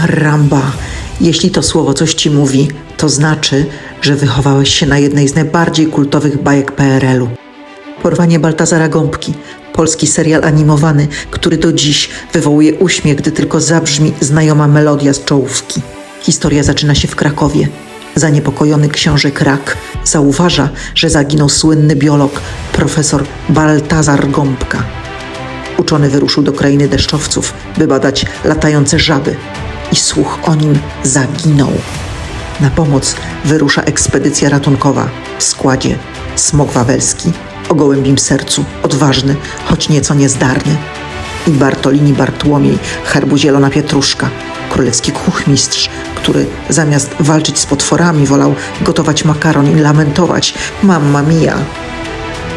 Karamba! Jeśli to słowo coś ci mówi, to znaczy, że wychowałeś się na jednej z najbardziej kultowych bajek PRL-u. Porwanie Baltazara Gąbki, polski serial animowany, który do dziś wywołuje uśmiech, gdy tylko zabrzmi znajoma melodia z czołówki. Historia zaczyna się w Krakowie. Zaniepokojony książę Krak zauważa, że zaginął słynny biolog profesor Baltazar Gąbka. Uczony wyruszył do krainy deszczowców, by badać latające żaby i słuch o nim zaginął. Na pomoc wyrusza ekspedycja ratunkowa w składzie Smok Wawelski o gołębim sercu, odważny, choć nieco niezdarny i Bartolini Bartłomiej, herbu Zielona Pietruszka, królewski kuchmistrz, który zamiast walczyć z potworami wolał gotować makaron i lamentować Mamma mia!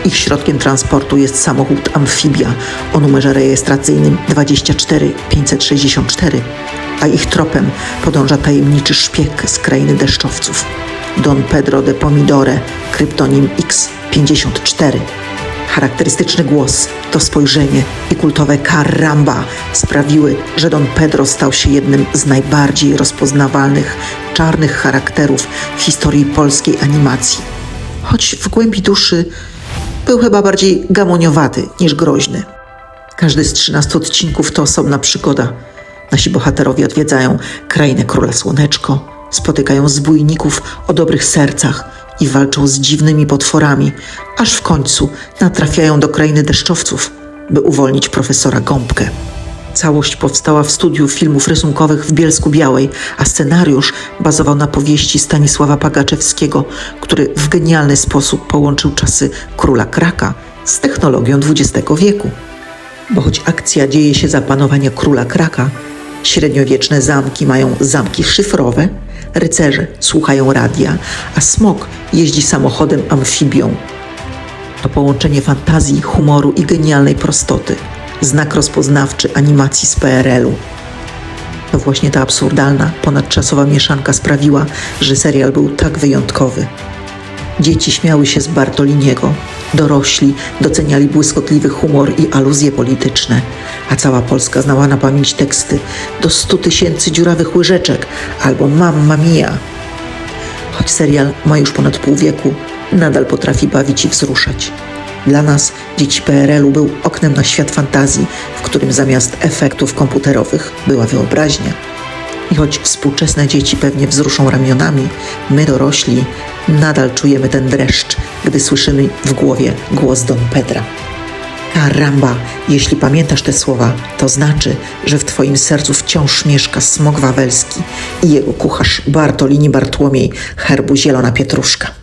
Ich środkiem transportu jest samochód amfibia o numerze rejestracyjnym 24564, a ich tropem podąża tajemniczy szpieg z krainy deszczowców. Don Pedro de Pomidore, kryptonim X54. Charakterystyczny głos, to spojrzenie i kultowe karamba sprawiły, że Don Pedro stał się jednym z najbardziej rozpoznawalnych czarnych charakterów w historii polskiej animacji. Choć w głębi duszy był chyba bardziej gamoniowaty niż groźny. Każdy z 13 odcinków to osobna przygoda. Nasi bohaterowie odwiedzają krainę Króla Słoneczko, spotykają zbójników o dobrych sercach i walczą z dziwnymi potworami, aż w końcu natrafiają do krainy deszczowców, by uwolnić profesora Gąbkę. Całość powstała w studiu filmów rysunkowych w Bielsku Białej, a scenariusz bazował na powieści Stanisława Pagaczewskiego, który w genialny sposób połączył czasy króla Kraka z technologią XX wieku. Bo choć akcja dzieje się za panowania króla Kraka, średniowieczne zamki mają zamki szyfrowe, rycerze słuchają radia, a smok jeździ samochodem amfibią. To połączenie fantazji, humoru i genialnej prostoty. Znak rozpoznawczy animacji z PRL-u. To właśnie ta absurdalna, ponadczasowa mieszanka sprawiła, że serial był tak wyjątkowy. Dzieci śmiały się z Bartoliniego, dorośli doceniali błyskotliwy humor i aluzje polityczne, a cała Polska znała na pamięć teksty do stu tysięcy dziurawych łyżeczek albo Mamma Mia. Choć serial ma już ponad pół wieku, nadal potrafi bawić i wzruszać. Dla nas, dzieci PRL-u, był oknem na świat fantazji, w którym zamiast efektów komputerowych była wyobraźnia. I choć współczesne dzieci pewnie wzruszą ramionami, my dorośli nadal czujemy ten dreszcz, gdy słyszymy w głowie głos Don Pedra. Karamba, jeśli pamiętasz te słowa, to znaczy, że w twoim sercu wciąż mieszka smok wawelski i jego kucharz Bartolini Bartłomiej herbu Zielona Pietruszka.